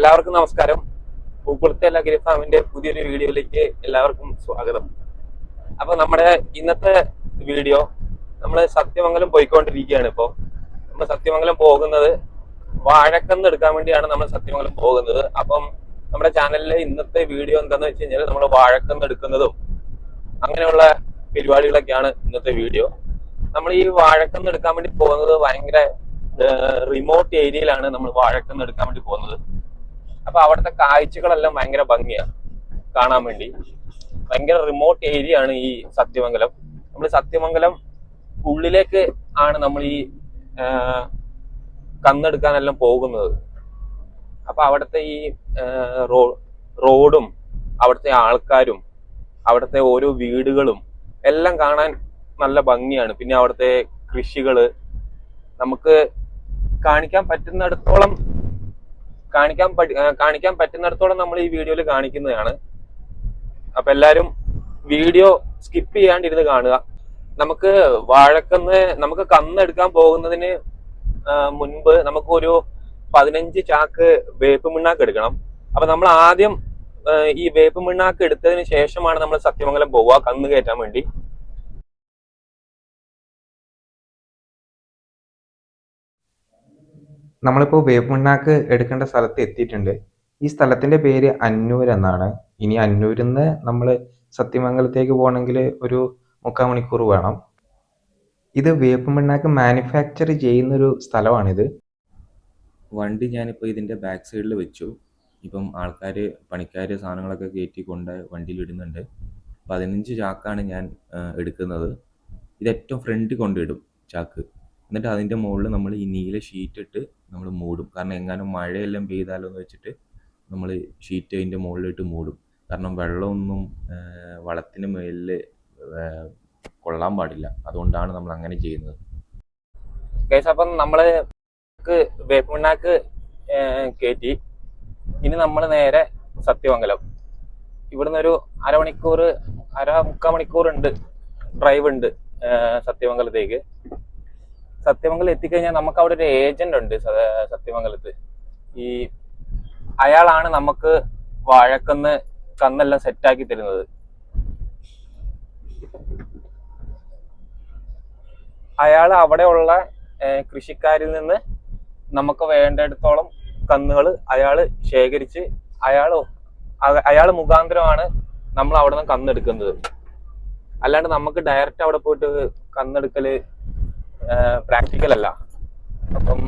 എല്ലാവർക്കും നമസ്കാരം. പൂക്കുളത്തെ ലഗരി ഫാമിന്റെ പുതിയൊരു വീഡിയോയിലേക്ക് എല്ലാവർക്കും സ്വാഗതം. അപ്പൊ നമ്മുടെ ഇന്നത്തെ വീഡിയോ നമ്മൾ സത്യമംഗലം പോയിക്കൊണ്ടിരിക്കുകയാണ് ഇപ്പോ. നമ്മൾ സത്യമംഗലം പോകുന്നത് വാഴക്കന്ന് എടുക്കാൻ വേണ്ടിയാണ് നമ്മൾ സത്യമംഗലം പോകുന്നത്. അപ്പം നമ്മുടെ ചാനലിലെ ഇന്നത്തെ വീഡിയോ എന്താന്ന് വെച്ച് കഴിഞ്ഞാൽ നമ്മൾ വാഴക്കന്ന് എടുക്കുന്നതും അങ്ങനെയുള്ള പരിപാടികളൊക്കെയാണ് ഇന്നത്തെ വീഡിയോ. നമ്മൾ ഈ വാഴക്കന്ന് എടുക്കാൻ വേണ്ടി പോകുന്നത് ഭയങ്കര റിമോട്ട് ഏരിയയിലാണ് നമ്മൾ വാഴക്കന്ന് എടുക്കാൻ വേണ്ടി പോകുന്നത്. അപ്പൊ അവിടുത്തെ കാഴ്ചകളെല്ലാം ഭയങ്കര ഭംഗിയാണ് കാണാൻ വേണ്ടി. ഭയങ്കര റിമോട്ട് ഏരിയ ആണ് ഈ സത്യമംഗലം. നമ്മൾ സത്യമംഗലം ഉള്ളിലേക്ക് ആണ് നമ്മൾ ഈ കന്നെടുക്കാനെല്ലാം പോകുന്നത്. അപ്പൊ അവിടുത്തെ ഈ റോ റോഡും അവിടുത്തെ ആൾക്കാരും അവിടുത്തെ ഓരോ വീടുകളും എല്ലാം കാണാൻ നല്ല ഭംഗിയാണ്. പിന്നെ അവിടുത്തെ കൃഷികൾ നമുക്ക് കാണിക്കാൻ പറ്റുന്നിടത്തോളം കാണിക്കാൻ കാണിക്കാൻ പറ്റുന്നിടത്തോളം നമ്മൾ ഈ വീഡിയോയിൽ കാണിക്കുന്നതാണ്. അപ്പൊ എല്ലാരും വീഡിയോ സ്കിപ്പ് ചെയ്യാണ്ടിരുന്ന് കാണുക. നമുക്ക് വാഴക്കന്ന് നമുക്ക് കന്നെടുക്കാൻ പോകുന്നതിന് മുൻപ് നമുക്ക് ഒരു പതിനഞ്ച് ചാക്ക് വേപ്പ് മിണ്ണാക്ക് എടുക്കണം. അപ്പൊ നമ്മൾ ആദ്യം ഈ വേപ്പ് മിണ്ണാക്ക് എടുത്തതിന് ശേഷമാണ് നമ്മൾ സത്യമംഗലം പോവുക കന്ന് കയറ്റാൻ വേണ്ടി. നമ്മളിപ്പോൾ വേപ്പുണ്ണാക്ക് എടുക്കേണ്ട സ്ഥലത്ത് എത്തിയിട്ടുണ്ട്. ഈ സ്ഥലത്തിന്റെ പേര് അന്നൂർ എന്നാണ്. ഇനി അന്നൂരിൽ നിന്ന് നമ്മൾ സത്യമംഗലത്തേക്ക് പോകണമെങ്കിൽ ഒരു മുക്കാൽ മണിക്കൂർ വേണം. ഇത് വേപ്പുമണ്ണാക്ക് മാനുഫാക്ചർ ചെയ്യുന്നൊരു സ്ഥലമാണിത്. വണ്ടി ഞാനിപ്പോൾ ഇതിന്റെ ബാക്ക് സൈഡിൽ വെച്ചു. ഇപ്പം ആൾക്കാർ പണിക്കാർ സാധനങ്ങളൊക്കെ കയറ്റി കൊണ്ട് വണ്ടിയിൽ ഇടുന്നുണ്ട് പതിനഞ്ച് ചാക്കാണ് ഞാൻ എടുക്കുന്നത്. ഇത് ഏറ്റവും ഫ്രണ്ടിൽ കൊണ്ടിടും ചാക്ക്. എന്നിട്ട് അതിന്റെ മുകളിൽ നമ്മൾ ഈ നീല ഷീറ്റ് ഇട്ട് നമ്മൾ മൂടും. കാരണം എങ്ങാനും മഴയെല്ലാം പെയ്താലോ എന്ന് വെച്ചിട്ട് നമ്മൾ ഷീറ്റ് അതിന്റെ മുകളിലിട്ട് മൂടും. കാരണം വെള്ളമൊന്നും വളത്തിന് മേലിൽ കൊള്ളാൻ പാടില്ല. അതുകൊണ്ടാണ് നമ്മൾ അങ്ങനെ ചെയ്യുന്നത്. അപ്പം നമ്മൾ വേപ്പുണ്ണാക്ക് കയറ്റി ഇനി നമ്മൾ നേരെ സത്യമംഗലം. ഇവിടുന്ന് ഒരു അരമണിക്കൂർ അര മുക്കാൽ മണിക്കൂർ ഉണ്ട് ഡ്രൈവ് ഉണ്ട് സത്യമംഗലത്തേക്ക്. സത്യമംഗലം എത്തിക്കഴിഞ്ഞാൽ നമുക്ക് അവിടെ ഒരു ഏജന്റ് ഉണ്ട് സത്യമംഗലത്ത്. ഈ അയാളാണ് നമുക്ക് വാഴക്കന്ന് കന്നെല്ലാം സെറ്റാക്കി തരുന്നത്. അയാൾ അവിടെയുള്ള കൃഷിക്കാരിൽ നിന്ന് നമുക്ക് വേണ്ടിടത്തോളം കന്നുകൾ അയാൾ ശേഖരിച്ച് അയാൾ അയാൾ മുഖാന്തരമാണ് നമ്മൾ അവിടെ നിന്ന് കന്നെടുക്കുന്നത്. അല്ലാണ്ട് നമുക്ക് ഡയറക്റ്റ് അവിടെ പോയിട്ട് കന്നെടുക്കൽ പ്രാക്ടിക്കൽ അല്ല. അപ്പം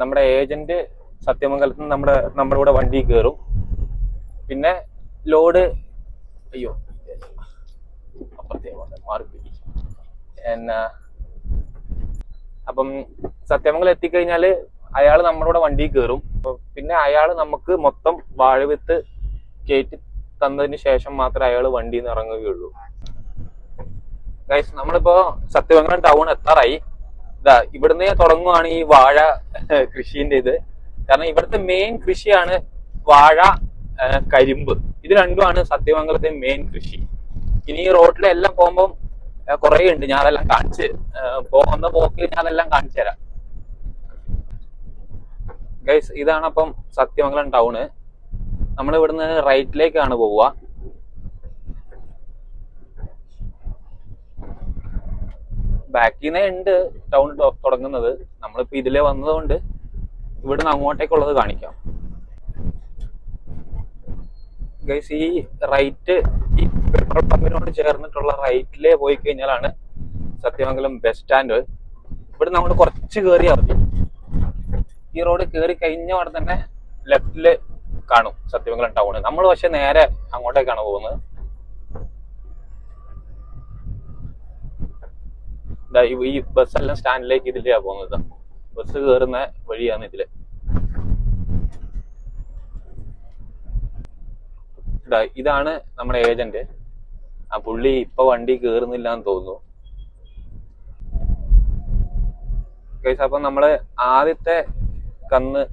നമ്മുടെ ഏജന്റ് സത്യമംഗലത്ത് നിന്ന് നമ്മുടെ നമ്മുടെ കൂടെ വണ്ടി കയറും പിന്നെ ലോഡ് അയ്യോ അപ്പുറത്തേക്ക് എന്നാ അപ്പം സത്യമംഗലം എത്തിക്കഴിഞ്ഞാൽ അയാൾ നമ്മുടെ വണ്ടി കയറും പിന്നെ അയാൾ നമുക്ക് മൊത്തം വാഴവിത്ത് കയറ്റി തന്നതിന് ശേഷം മാത്രമേ അയാൾ വണ്ടിയിൽ നിന്ന് ഇറങ്ങുകയുള്ളൂ. ഗൈസ് നമ്മളിപ്പോ സത്യമംഗലം ടൗൺ എത്താറായി. ഇതാ ഇവിടുന്ന് തുടങ്ങുവാണ് ഈ വാഴ കൃഷിന്റെ ഇത്. കാരണം ഇവിടുത്തെ മെയിൻ കൃഷിയാണ് വാഴ കരിമ്പ്. ഇത് രണ്ടുമാണ് സത്യമംഗലത്തെ മെയിൻ കൃഷി. ഇനി ഈ റോഡിലെല്ലാം പോകുമ്പോൾ കുറെ ഉണ്ട്. ഞാൻ അതെല്ലാം കാണിച്ച് പോകുന്ന പോക്കിൽ ഞാൻ അതെല്ലാം കാണിച്ചു തരാം. ഗൈസ് ഇതാണ് അപ്പം സത്യമംഗലം ടൗണ് നമ്മൾ ഇവിടുന്ന് റൈറ്റിലേക്കാണ് പോവുക. ബാക്കിൽ നിന്നേ ഉണ്ട് ടൗൺ തുടങ്ങുന്നത്. നമ്മളിപ്പോ ഇതിലേ വന്നതുകൊണ്ട് ഇവിടുന്ന് അങ്ങോട്ടേക്കുള്ളത് കാണിക്കാം. ഈ റൈറ്റ് ഈ പെട്രോൾ പമ്പിനോട് ചേർന്നിട്ടുള്ള റൈറ്റിലേ പോയി കഴിഞ്ഞാലാണ് സത്യമംഗലം ബസ് സ്റ്റാൻഡ് ഇവിടെ നമ്മൾ കുറച്ച് കയറിയാൽ മതി. ഈ റോഡ് കയറി കഴിഞ്ഞ അവിടെ തന്നെ ലെഫ്റ്റിൽ കാണും സത്യമംഗലം ടൗൺ നമ്മൾ പക്ഷെ നേരെ അങ്ങോട്ടേക്കാണ് പോകുന്നത്. ഈ- ഈ ബസ് എല്ലാം സ്റ്റാൻഡിലേക്ക് ഇതിലെയാ പോകുന്നത്. ബസ് കയറുന്ന വഴിയാണ് ഇതിൽ. ഇതാണ് നമ്മുടെ ഏജന്റ്. ആ പുള്ളി ഇപ്പൊ വണ്ടി കേറുന്നില്ല എന്ന് തോന്നുന്നു അപ്പൊ നമ്മൾ ആദ്യത്തെ കന്ന്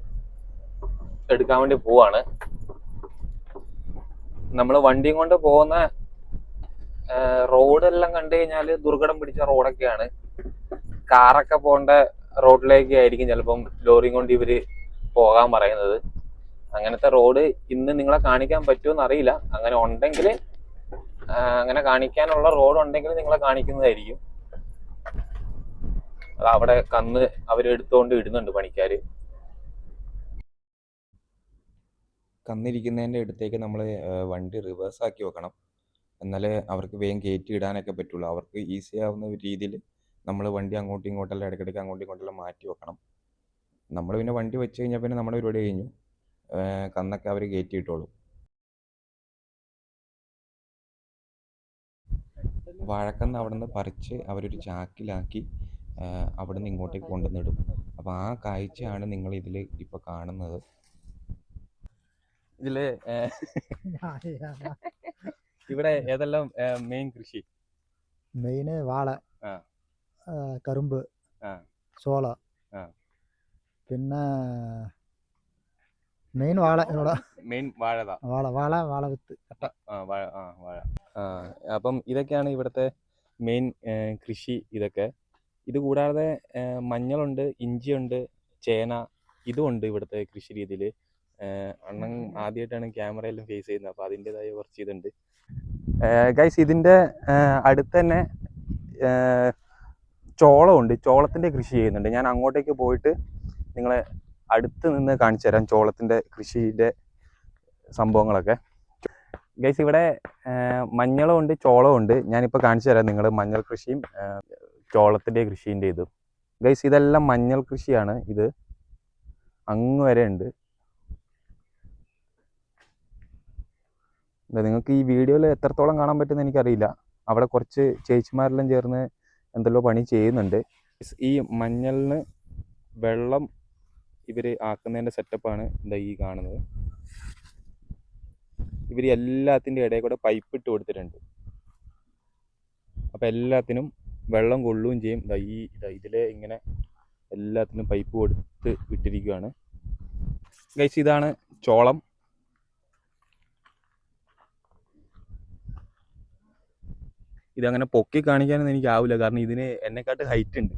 എടുക്കാൻ വേണ്ടി പോവാണ്. നമ്മൾ വണ്ടിയും കൊണ്ട് പോകുന്ന റോഡെല്ലാം കണ്ടു കഴിഞ്ഞാൽ ദുർഘടം പിടിച്ച റോഡൊക്കെയാണ്. കാറൊക്കെ പോകേണ്ട റോഡിലേക്ക് ആയിരിക്കും ചിലപ്പം ലോറിയും കൊണ്ട് ഇവർ പോകാൻ പറയുന്നത്. അങ്ങനത്തെ റോഡ് ഇന്ന് നിങ്ങളെ കാണിക്കാൻ പറ്റുമെന്ന് അറിയില്ല. അങ്ങനെ ഉണ്ടെങ്കിൽ അങ്ങനെ കാണിക്കാനുള്ള റോഡ് ഉണ്ടെങ്കിൽ നിങ്ങളെ കാണിക്കുന്നതായിരിക്കും. അത് അവിടെ കന്ന് അവരെടുത്തോണ്ട് ഇടുന്നുണ്ട് പണിക്കാര്. കന്നിരിക്കുന്നതിന്റെ അടുത്തേക്ക് നമ്മൾ വണ്ടി റിവേഴ്സ് ആക്കി വെക്കണം. എന്നാലേ അവർക്ക് വേഗം കയറ്റി ഇടാനൊക്കെ പറ്റുള്ളൂ. അവർക്ക് ഈസി ആവുന്ന രീതിയിൽ നമ്മൾ വണ്ടി അങ്ങോട്ടും ഇങ്ങോട്ടെല്ലാം ഇടയ്ക്കിടയ്ക്ക് അങ്ങോട്ടും ഇങ്ങോട്ടെല്ലാം മാറ്റി വെക്കണം. നമ്മൾ പിന്നെ വണ്ടി വെച്ച് കഴിഞ്ഞാൽ പിന്നെ നമ്മുടെ പരിപാടി കഴിഞ്ഞു. കന്നൊക്കെ അവർ കയറ്റി ഇട്ടോളും വഴക്കന്ന് അവിടെ നിന്ന് പറിച്ച് അവരൊരു ചാക്കിലാക്കി അവിടെ നിന്ന് ഇങ്ങോട്ടേക്ക് കൊണ്ടുവന്നിടും. അപ്പോൾ ആ കാഴ്ചയാണ് നിങ്ങൾ ഇതിൽ ഇപ്പോൾ കാണുന്നത്. ഇതിൽ ഇവിടെ ഏതെല്ലാം മെയിൻ കൃഷി? മെയിന് വാഴ കറുമ്പ്. സോള. പിന്നെ മെയിൻ വാഴ ഇവിടെ. മെയിൻ വാഴതാ വാഴ വാഴ വാഴ വിത്ത് വാഴ വാഴ. അപ്പം ഇതൊക്കെയാണ് ഇവിടുത്തെ മെയിൻ കൃഷി ഇതൊക്കെ. ഇത് കൂടാതെ മഞ്ഞളുണ്ട് ഇഞ്ചിയുണ്ട് ചേന ഇതും ഉണ്ട് ഇവിടുത്തെ കൃഷി രീതിയിൽ അണ്ണൻ ആദ്യമായിട്ടാണ് ക്യാമറയെല്ലാം ഫേസ് ചെയ്യുന്നത്. അപ്പോൾ അതിന്റെതായ കുറച്ച് ഇതുണ്ട്. ഗൈസ് ഇതിന്റെ അടുത്ത് തന്നെ ചോളമുണ്ട്. ചോളത്തിന്റെ കൃഷി ചെയ്യുന്നുണ്ട്. ഞാൻ അങ്ങോട്ടേക്ക് പോയിട്ട് നിങ്ങളെ അടുത്ത് നിന്ന് കാണിച്ചു തരാം ചോളത്തിന്റെ കൃഷിയുടെ സംഭവങ്ങളൊക്കെ. ഗൈസ് ഇവിടെ മഞ്ഞളും ഉണ്ട് ചോളവും ഉണ്ട് ഞാനിപ്പോൾ കാണിച്ചു തരാം നിങ്ങൾ മഞ്ഞൾ കൃഷിയും ചോളത്തിന്റെ കൃഷീന്റെ ഇതും. ഗൈസ് ഇതെല്ലാം മഞ്ഞൾ കൃഷിയാണ്. ഇത് അങ്ങ് വരെ ഉണ്ട്. നിങ്ങൾക്ക് ഈ വീഡിയോയിൽ എത്രത്തോളം കാണാൻ പറ്റുമെന്ന് എനിക്കറിയില്ല. അവിടെ കുറച്ച് ചേച്ചിമാരെല്ലാം ചേർന്ന് എന്തെല്ലോ പണി ചെയ്യുന്നുണ്ട്. ഈ മഞ്ഞളിന് വെള്ളം ഇവർ ആക്കുന്നതിന്റെ സെറ്റപ്പാണ് എന്താ ഈ കാണുന്നത്. ഇവർ എല്ലാത്തിന്റെ ഇടയിൽ കൂടെ പൈപ്പ് ഇട്ട് കൊടുത്തിട്ടുണ്ട്. അപ്പോൾ എല്ലാത്തിനും വെള്ളം കൊള്ളുകയും ചെയ്യും. ഇതാ ഈ ഇതാ ഇതിലെ ഇങ്ങനെ എല്ലാത്തിനും പൈപ്പ് കൊടുത്ത് വിട്ടിരിക്കുകയാണ് ഗൈസ് ഇതാണ് ചോളം. ഇതങ്ങനെ പൊക്കി കാണിക്കാനൊന്നും എനിക്ക് ആവില്ല കാരണം ഇതിന് എന്നെക്കാട്ട് ഹൈറ്റ് ഉണ്ട്.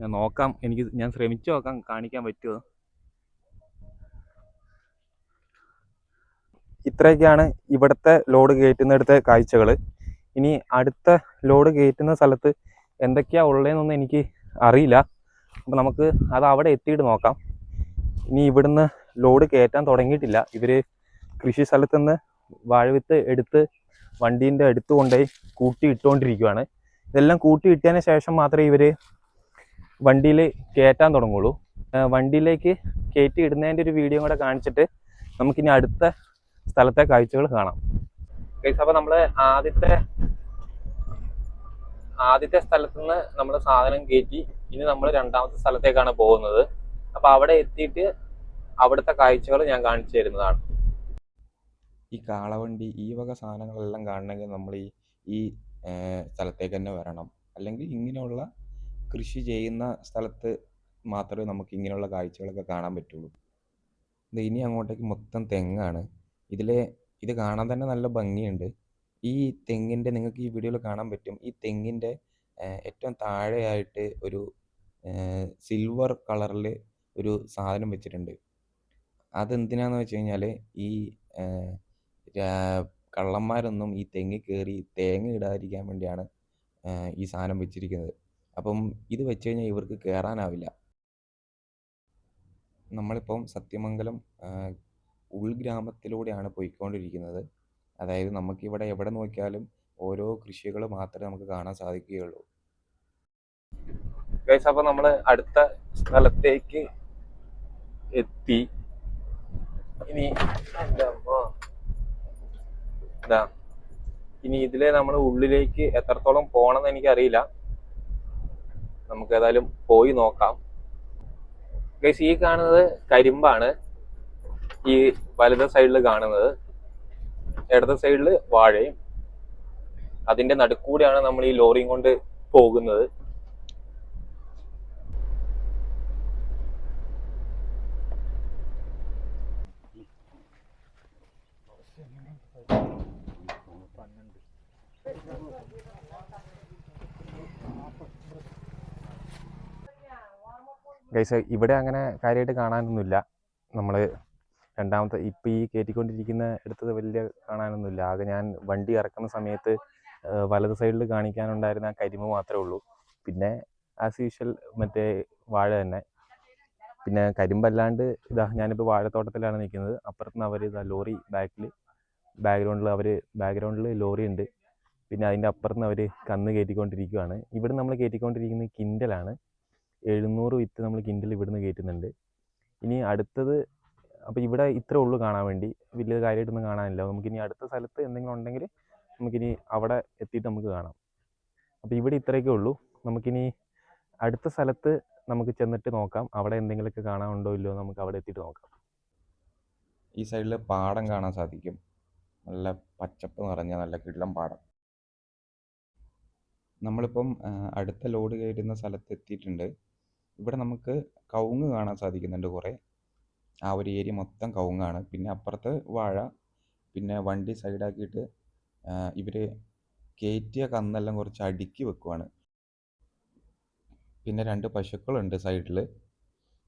ഞാൻ നോക്കാം. എനിക്ക് ഞാൻ ശ്രമിച്ചു നോക്കാം കാണിക്കാൻ പറ്റുമോ ഇത്രയൊക്കെയാണ് ഇവിടുത്തെ ലോഡ് കയറ്റുന്നിടത്തെ കാഴ്ചകൾ. ഇനി അടുത്ത ലോഡ് കയറ്റുന്ന സ്ഥലത്ത് എന്തൊക്കെയാ ഉള്ളതെന്നൊന്നും എനിക്ക് അറിയില്ല. അപ്പോൾ നമുക്ക് അത് അവിടെ എത്തിയിട്ട് നോക്കാം. ഇനി ഇവിടുന്ന് ലോഡ് കയറ്റാൻ തുടങ്ങിയിട്ടില്ല. ഇവർ കൃഷി സ്ഥലത്ത് നിന്ന് വാഴവിത്ത് എടുത്ത് വണ്ടീന്റെ അടുത്ത് കൊണ്ടുപോയി കൂട്ടി ഇട്ടുകൊണ്ടിരിക്കുകയാണ് ഇതെല്ലാം കൂട്ടി ഇട്ടതിന് ശേഷം മാത്രമേ ഇവർ വണ്ടിയിൽ കയറ്റാൻ തുടങ്ങുള്ളൂ. വണ്ടിയിലേക്ക് കയറ്റി ഇടുന്നതിന്റെ ഒരു വീഡിയോ കൂടെ കാണിച്ചിട്ട് നമുക്കിനി അടുത്ത സ്ഥലത്തെ കാഴ്ചകൾ കാണാം. അപ്പോൾ നമ്മൾ ആദ്യത്തെ ആദ്യത്തെ സ്ഥലത്തു നിന്ന് നമ്മൾ സാധനം കയറ്റി ഇനി നമ്മൾ രണ്ടാമത്തെ സ്ഥലത്തേക്കാണ് പോകുന്നത്. അപ്പോൾ അവിടെ എത്തിയിട്ട് അവിടുത്തെ കാഴ്ചകൾ ഞാൻ കാണിച്ചു തരുന്നതാണ്. ഈ കാളവണ്ടി ഈ വക സാധനങ്ങളെല്ലാം കാണണമെങ്കിൽ നമ്മൾ ഈ ഈ സ്ഥലത്തേക്ക് തന്നെ വരണം. അല്ലെങ്കിൽ ഇങ്ങനെയുള്ള കൃഷി ചെയ്യുന്ന സ്ഥലത്ത് മാത്രമേ നമുക്ക് ഇങ്ങനെയുള്ള കാഴ്ചകളൊക്കെ കാണാൻ പറ്റുള്ളൂ. ഇത് ഇനി അങ്ങോട്ടേക്ക് മൊത്തം തെങ്ങാണ്. ഇതിലെ ഇത് കാണാൻ തന്നെ നല്ല ഭംഗിയുണ്ട്. ഈ തെങ്ങിന്റെ നിങ്ങൾക്ക് ഈ വീഡിയോയിൽ കാണാൻ പറ്റും. ഈ തെങ്ങിന്റെ ഏറ്റവും താഴെയായിട്ട് ഒരു സിൽവർ കളറിൽ ഒരു സാധനം വെച്ചിട്ടുണ്ട്. അതെന്തിനാന്ന് വെച്ച് കഴിഞ്ഞാൽ ഈ കള്ളന്മാരൊന്നും ഈ തെങ്ങിൽ കയറി തേങ്ങ ഇടാതിരിക്കാൻ വേണ്ടിയാണ് ഈ സാധനം വെച്ചിരിക്കുന്നത്. അപ്പം ഇത് വെച്ച് കഴിഞ്ഞാൽ ഇവർക്ക് കയറാനാവില്ല നമ്മളിപ്പം സത്യമംഗലം ഉൾഗ്രാമത്തിലൂടെയാണ് പോയിക്കൊണ്ടിരിക്കുന്നത്. അതായത് നമുക്കിവിടെ എവിടെ നോക്കിയാലും ഓരോ കൃഷികൾ മാത്രമേ നമുക്ക് കാണാൻ സാധിക്കുകയുള്ളൂ. അപ്പൊ നമ്മൾ അടുത്ത സ്ഥലത്തേക്ക് എത്തി. ഇനി. ഇതാ. ഇനി ഇതിലെ നമ്മൾ ഉള്ളിലേക്ക് എത്രത്തോളം പോകണമെന്ന് എനിക്കറിയില്ല. നമുക്ക് ഏതായാലും പോയി നോക്കാം. ഗൈസ് ഈ കാണുന്നത് കരിമ്പാണ്. ഈ വലത് സൈഡിൽ കാണുന്നത്. ഇടത് സൈഡിൽ വാഴയും. അതിന്റെ നടുക്കൂടെയാണ് നമ്മൾ ഈ ലോറിയും കൊണ്ട് പോകുന്നത്. ഗൈസ് ഇവിടെ അങ്ങനെ കാര്യമായിട്ട് കാണാനൊന്നുമില്ല. നമ്മൾ രണ്ടാമത്തെ ഇപ്പം ഈ കയറ്റിക്കൊണ്ടിരിക്കുന്ന എടുത്തത് വലിയ കാണാനൊന്നുമില്ല. ആകെ ഞാൻ വണ്ടി ഇറക്കുന്ന സമയത്ത് വലത് സൈഡിൽ കാണിക്കാനുണ്ടായിരുന്ന ആ കരിമ മാത്രമേ ഉള്ളൂ. പിന്നെ ആസ് യൂഷ്വൽ മറ്റേ വാഴ തന്നെ. പിന്നെ കരിമ്പല്ലാണ്ട് ഇതാ ഞാനിപ്പോൾ വാഴത്തോട്ടത്തിലാണ് നിൽക്കുന്നത്. അപ്പുറത്തുനിന്ന് അവർ ഇതാ ലോറി ബാക്കിൽ ബാക്ക്ഗ്രൗണ്ടിൽ അവർ ബാക്ക്ഗ്രൗണ്ടിൽ ലോറി ഉണ്ട്. പിന്നെ അതിന്റെ അപ്പുറത്തുനിന്ന് അവർ കന്ന് കയറ്റിക്കൊണ്ടിരിക്കുകയാണ് ഇവിടെ നമ്മൾ കയറ്റിക്കൊണ്ടിരിക്കുന്നത് കിൻഡലാണ്. എഴുന്നൂറ് വിത്ത് നമ്മൾ കിൻഡിൽ ഇവിടുന്ന് കയറ്റുന്നുണ്ട്. ഇനി അടുത്തത് അപ്പോൾ ഇവിടെ ഇത്രേ ഉള്ളൂ കാണാൻ വേണ്ടി. വലിയ കാര്യമായിട്ടൊന്നും കാണാനില്ല. നമുക്കിനി അടുത്ത സ്ഥലത്ത് എന്തെങ്കിലും ഉണ്ടെങ്കിൽ നമുക്കിനി അവിടെ എത്തിയിട്ട് നമുക്ക് കാണാം. അപ്പോൾ ഇവിടെ ഇത്രയൊക്കെ ഉള്ളൂ. നമുക്കിനി അടുത്ത സ്ഥലത്ത് നമുക്ക് ചെന്നിട്ട് നോക്കാം. അവിടെ എന്തെങ്കിലുമൊക്കെ കാണാനുണ്ടോ ഇല്ലയോ നമുക്ക് അവിടെ എത്തിയിട്ട് നോക്കാം. ഈ സൈഡിൽ പാടം കാണാൻ സാധിക്കും. നല്ല പച്ചപ്പ് നിറഞ്ഞ നല്ല കിള്ളം പാടം. നമ്മളിപ്പം അടുത്ത ലോഡ് കയറ്റുന്ന സ്ഥലത്ത് എത്തിയിട്ടുണ്ട്. ഇവിടെ നമുക്ക് കവുങ്ങ് കാണാൻ സാധിക്കുന്നുണ്ട് കുറേ. ആ ഒരു ഏരിയ മൊത്തം കവുങ്ങാണ്. പിന്നെ അപ്പുറത്ത് വാഴ പിന്നെ വണ്ടി സൈഡാക്കിയിട്ട് ഇവർ കയറ്റിയ കന്നെല്ലാം കുറച്ച് അടുക്കി വെക്കുവാണ്. പിന്നെ രണ്ട് പശുക്കളുണ്ട് സൈഡിൽ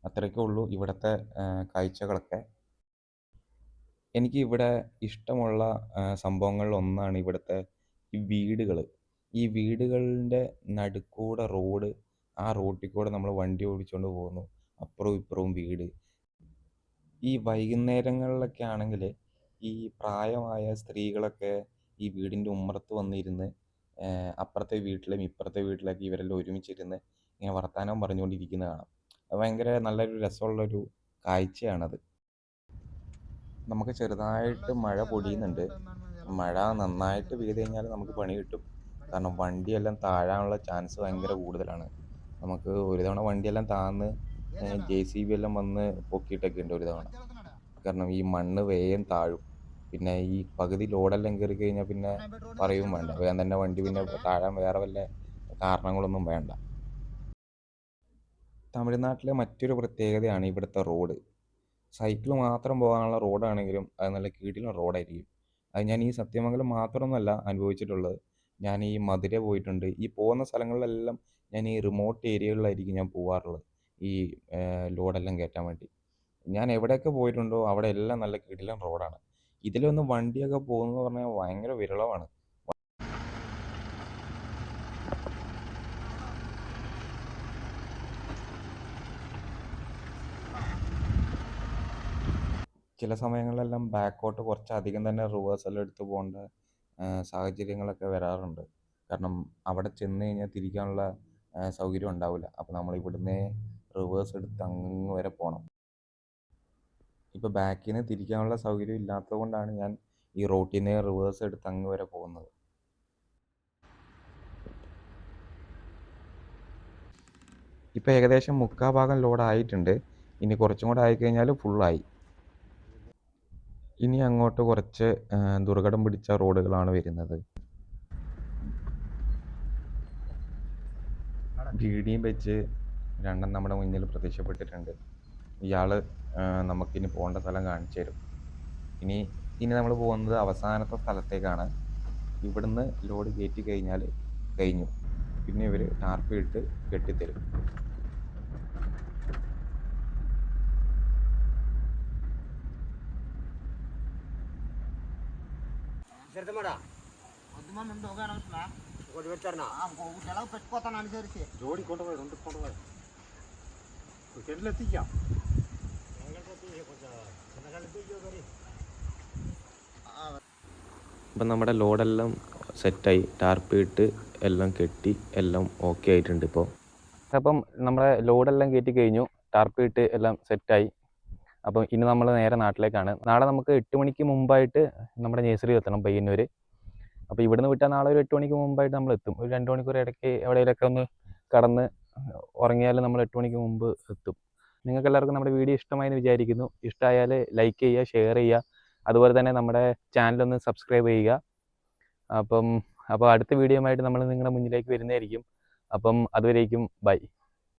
അത്രയ്ക്കേ ഉള്ളൂ ഇവിടുത്തെ കാഴ്ചകളൊക്കെ. എനിക്ക് ഇവിടെ ഇഷ്ടമുള്ള സംഭവങ്ങളിൽ ഒന്നാണ് ഇവിടുത്തെ ഈ വീടുകൾ ഈ വീടുകളുടെ നടുക്കൂടെ റോഡ് ആ റോട്ടിൽ കൂടെ നമ്മൾ വണ്ടി ഓടിച്ചുകൊണ്ട് പോകുന്നു. അപ്പുറവും ഇപ്പുറവും വീട്. ഈ വൈകുന്നേരങ്ങളിലൊക്കെ ആണെങ്കിൽ ഈ പ്രായമായ സ്ത്രീകളൊക്കെ ഈ വീടിന്റെ ഉമ്മറത്ത് വന്നിരുന്ന് അപ്പുറത്തെ വീട്ടിലും ഇപ്പുറത്തെ വീട്ടിലൊക്കെ ഇവരെല്ലാം ഒരുമിച്ചിരുന്ന് ഇങ്ങനെ വർത്തമാനം പറഞ്ഞുകൊണ്ടിരിക്കുന്നത് കാണാം. അത് ഭയങ്കര നല്ലൊരു രസമുള്ളൊരു കാഴ്ചയാണത്. നമുക്ക് ചെറുതായിട്ട് മഴ പൊടിയുന്നുണ്ട്. മഴ നന്നായിട്ട് പെയ്ത് കഴിഞ്ഞാൽ നമുക്ക് പണി കിട്ടും. കാരണം വണ്ടിയെല്ലാം താഴാനുള്ള ചാൻസ് ഭയങ്കര കൂടുതലാണ്. നമുക്ക് ഒരു തവണ വണ്ടിയെല്ലാം താന്ന് ജെ സി ബി എല്ലാം വന്ന് പൊക്കിയിട്ടൊക്കെ ഉണ്ട് ഒരു തവണ. കാരണം ഈ മണ്ണ് വേഗം താഴും. പിന്നെ ഈ പകുതി ലോഡെല്ലാം കയറി കഴിഞ്ഞാൽ പിന്നെ പറയും വേണ്ട. വേഗം തന്നെ വണ്ടി പിന്നെ താഴാൻ വേറെ വല്ല കാരണങ്ങളൊന്നും വേണ്ട. തമിഴ്നാട്ടിലെ മറ്റൊരു പ്രത്യേകതയാണ് ഇവിടുത്തെ റോഡ്. സൈക്കിൾ മാത്രം പോകാനുള്ള റോഡാണെങ്കിലും അത് നല്ല കീടിലുള്ള റോഡായിരിക്കും. അത് ഞാൻ ഈ സത്യമംഗലം മാത്രമൊന്നുമല്ല അനുഭവിച്ചിട്ടുള്ളത്. ഞാൻ ഈ മധുര പോയിട്ടുണ്ട്. ഈ പോകുന്ന സ്ഥലങ്ങളിലെല്ലാം ഞാൻ ഈ റിമോട്ട് ഏരിയകളിലായിരിക്കും ഞാൻ പോകാറുള്ളത് ഈ ലോഡെല്ലാം കയറ്റാൻ വേണ്ടി. ഞാൻ എവിടെയൊക്കെ പോയിട്ടുണ്ടോ അവിടെ എല്ലാം നല്ല കിടിലൻ റോഡാണ്. ഇതിലൊന്നും വണ്ടിയൊക്കെ പോകുന്നത് പറഞ്ഞാൽ ഭയങ്കര വിരളമാണ്. ചില സമയങ്ങളിലെല്ലാം ബാക്കോട്ട് കുറച്ചധികം തന്നെ റിവേഴ്സെല്ലാം എടുത്ത് പോകേണ്ട സാഹചര്യങ്ങളൊക്കെ വരാറുണ്ട്. കാരണം അവിടെ ചെന്ന് കഴിഞ്ഞാൽ തിരിക്കാനുള്ള സൗകര്യം ഉണ്ടാവില്ല. അപ്പോൾ നമ്മൾ ഇവിടുന്ന് റിവേഴ്സ് എടുത്ത് അങ്ങ് വരെ പോകണം ഇപ്പോൾ ബാക്കിൽ നിന്ന് തിരിക്കാനുള്ള സൗകര്യം ഇല്ലാത്തത് കൊണ്ടാണ് ഞാൻ ഈ റോട്ടിനെ റിവേഴ്സ് എടുത്ത് അങ്ങ് വരെ പോകുന്നത്. ഇപ്പോൾ ഏകദേശം മുക്കാൽ ഭാഗം ലോഡ് ആയിട്ടുണ്ട്. ഇനി കുറച്ചും കൂടെ ആയിക്കഴിഞ്ഞാൽ ഫുള്ളായി ഇനി അങ്ങോട്ട് കുറച്ച് ദുർഘടം പിടിച്ച റോഡുകളാണ് വരുന്നത്. ബീഡിയും വെച്ച് രണ്ടും നമ്മുടെ മുന്നിൽ പ്രത്യക്ഷപ്പെട്ടിട്ടുണ്ട്. ഇയാൾ നമുക്കിനി പോകേണ്ട സ്ഥലം കാണിച്ചു തരും. ഇനി ഇനി നമ്മൾ പോകുന്നത് അവസാനത്തെ സ്ഥലത്തേക്കാണ്. ഇവിടുന്ന് ലോഡ് കയറ്റി കഴിഞ്ഞാൽ കഴിഞ്ഞു. പിന്നെ ഇവർ ടാർപ്പ് ഇട്ട് കെട്ടിത്തരും. അപ്പം നമ്മുടെ ലോഡെല്ലാം സെറ്റായി. ടാർപ്പിട്ട് എല്ലാം കെട്ടി എല്ലാം ഓക്കെ ആയിട്ടുണ്ട് ഇപ്പോൾ അപ്പം നമ്മുടെ ലോഡെല്ലാം കയറ്റി കഴിഞ്ഞു. ടാർപ്പിട്ട് എല്ലാം സെറ്റായി. അപ്പം ഇനി നമ്മൾ നേരെ നാട്ടിലേക്കാണ്. നാളെ നമുക്ക് എട്ട് മണിക്ക് മുമ്പായിട്ട് നമ്മുടെ നേഴ്സറി എത്തണം പയ്യന്നൂർ അപ്പോൾ ഇവിടുന്ന് വിട്ടാൽ നാളെ ഒരു എട്ട് മണിക്ക് മുമ്പായിട്ട് നമ്മൾ എത്തും. ഒരു രണ്ട് മണിക്കൂർ ഇടയ്ക്ക് എവിടെയെങ്കിലൊക്കെ ഒന്ന് കടന്ന് ഉറങ്ങിയാൽ നമ്മൾ എട്ട് മണിക്ക് മുമ്പ് എത്തും. നിങ്ങൾക്ക് എല്ലാവർക്കും നമ്മുടെ വീഡിയോ ഇഷ്ടമായെന്ന് വിചാരിക്കുന്നു. ഇഷ്ടമായാൽ ലൈക്ക് ചെയ്യുക ഷെയർ ചെയ്യുക. അതുപോലെ തന്നെ നമ്മുടെ ചാനലൊന്ന് സബ്സ്ക്രൈബ് ചെയ്യുക. അപ്പം അപ്പോൾ അടുത്ത വീഡിയോ ആയിട്ട് നമ്മൾ നിങ്ങളുടെ മുന്നിലേക്ക് വരുന്നതായിരിക്കും. അപ്പം അതുവരേക്കും ബൈ